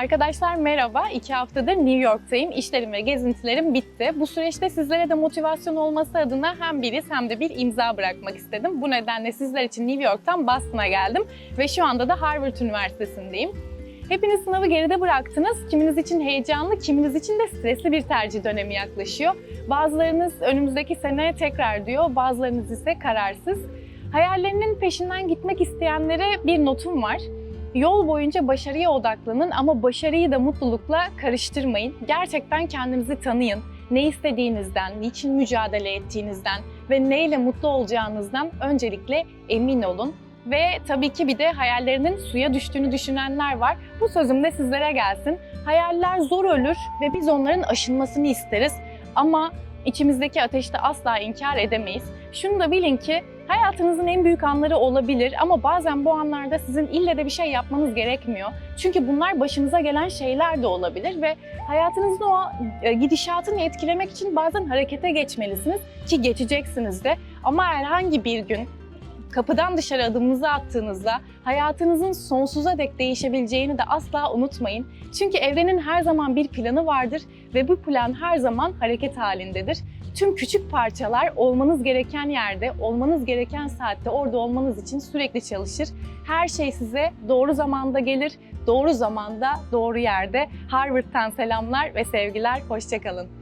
Arkadaşlar merhaba. İki haftadır New York'tayım. İşlerim ve gezintilerim bitti. Bu süreçte sizlere de motivasyon olması adına hem biriz hem de bir imza bırakmak istedim. Bu nedenle sizler için New York'tan Boston'a geldim ve şu anda da Harvard Üniversitesi'ndeyim. Hepiniz sınavı geride bıraktınız. Kiminiz için heyecanlı, kiminiz için de stresli bir tercih dönemi yaklaşıyor. Bazılarınız önümüzdeki sene tekrar diyor, bazılarınız ise kararsız. Hayallerinin peşinden gitmek isteyenlere bir notum var. Yol boyunca başarıya odaklanın ama başarıyı da mutlulukla karıştırmayın. Gerçekten kendinizi tanıyın. Ne istediğinizden, niçin mücadele ettiğinizden ve neyle mutlu olacağınızdan öncelikle emin olun. Ve tabii ki bir de hayallerinin suya düştüğünü düşünenler var. Bu sözüm de sizlere gelsin. Hayaller zor ölür ve biz onların aşılmasını isteriz. Ama içimizdeki ateşte asla inkar edemeyiz. Şunu da bilin ki hayatınızın en büyük anları olabilir ama bazen bu anlarda sizin ille de bir şey yapmanız gerekmiyor. Çünkü bunlar başınıza gelen şeyler de olabilir ve hayatınızın o e, gidişatını etkilemek için bazen harekete geçmelisiniz ki geçeceksiniz de. Ama herhangi bir gün kapıdan dışarı adımınızı attığınızda hayatınızın sonsuza dek değişebileceğini de asla unutmayın. Çünkü evrenin her zaman bir planı vardır ve bu plan her zaman hareket halindedir. Tüm küçük parçalar olmanız gereken yerde, olmanız gereken saatte orada olmanız için sürekli çalışır. Her şey size doğru zamanda gelir, doğru zamanda, doğru yerde. Harvard'tan selamlar ve sevgiler, hoşçakalın.